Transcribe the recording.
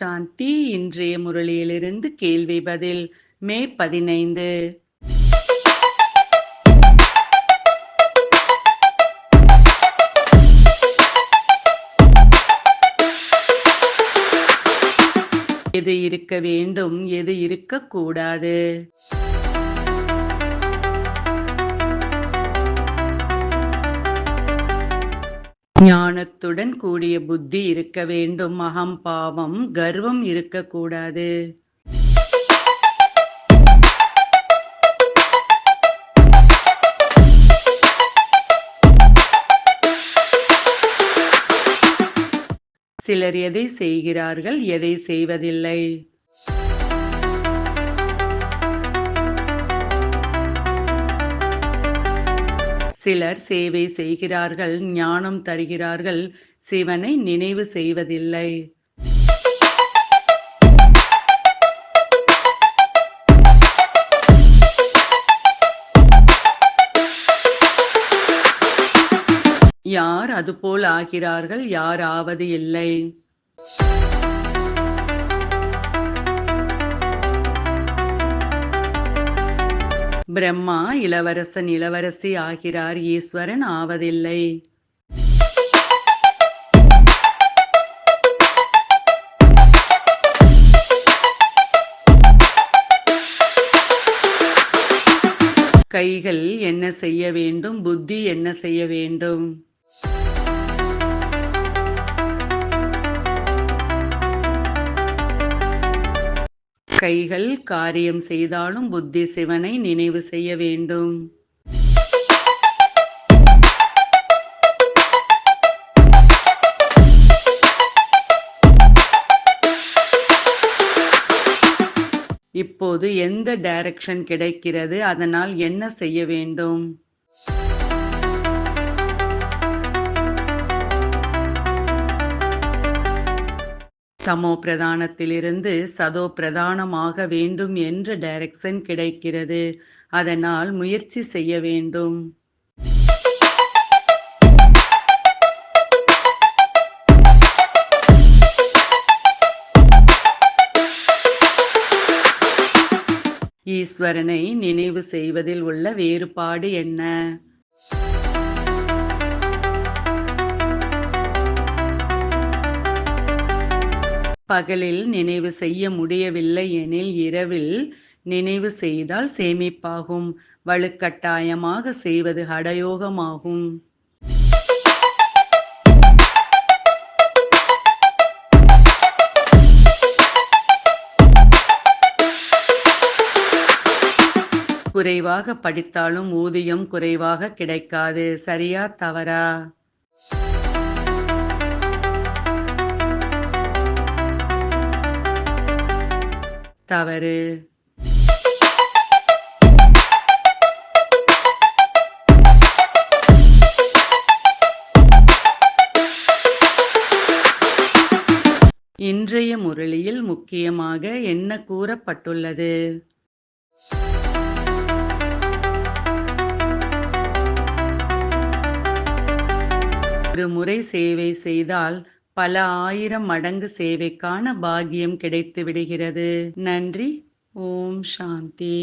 சாந்தி இன்றைய முரளியிலிருந்து கேள்வி பதில் மே பதினைந்து. எது இருக்க வேண்டும் எது இருக்கக்கூடாது? ஞானத்துடன் கூடிய புத்தி இருக்க வேண்டும். அகம்பாவம் கர்வம் இருக்கக்கூடாது. சிலர் எதை செய்கிறார்கள் எதை செய்வதில்லை. சிலர் சேவை செய்கிறார்கள் ஞானம் தருகிறார்கள் சிவனை நினைவு செய்வதில்லை. யார் அதுபோல் ஆகிறார்கள் யார் ஆவது இல்லை. பிரம்மா இளவரசன் இளவரசி ஆகிறார் ஈஸ்வரன் ஆவதில்லை. கைகள் என்ன செய்ய வேண்டும் புத்தி என்ன செய்ய வேண்டும்? கைகள் காரியம் செய்தாலும் புத்தி சிவனை நினைவு செய்ய வேண்டும். இப்போது எந்த டைரக்ஷன் கிடைக்கிறது? அதனால் என்ன செய்ய வேண்டும்? சமோ பிரதானத்திலிருந்து சதோ பிரதானமாக வேண்டும் என்ற டைரக்ஷன் கிடைக்கிறது. அதனால் முயற்சி செய்ய வேண்டும். ஈஸ்வரனை நினைவு செய்வதில் உள்ள வேறுபாடு என்ன? பகலில் நினைவு செய்ய முடியவில்லை எனில் இரவில் நினைவு செய்தால் சேமிப்பாகும். வலுக்கட்டாயமாக செய்வது ஹடயோகமாகும் குறைவாக படித்தாலும் ஊதியம் குறைவாக கிடைக்காது. சரியா தவறா? தவறு. இன்றைய முரளியில் முக்கியமாக என்ன கூறப்பட்டுள்ளது? ஒரு முறை சேவை செய்தால் பல ஆயிரம் மடங்கு சேவைக்கான பாக்கியம் கிடைத்து விடுகிறது. நன்றி. ஓம் சாந்தி.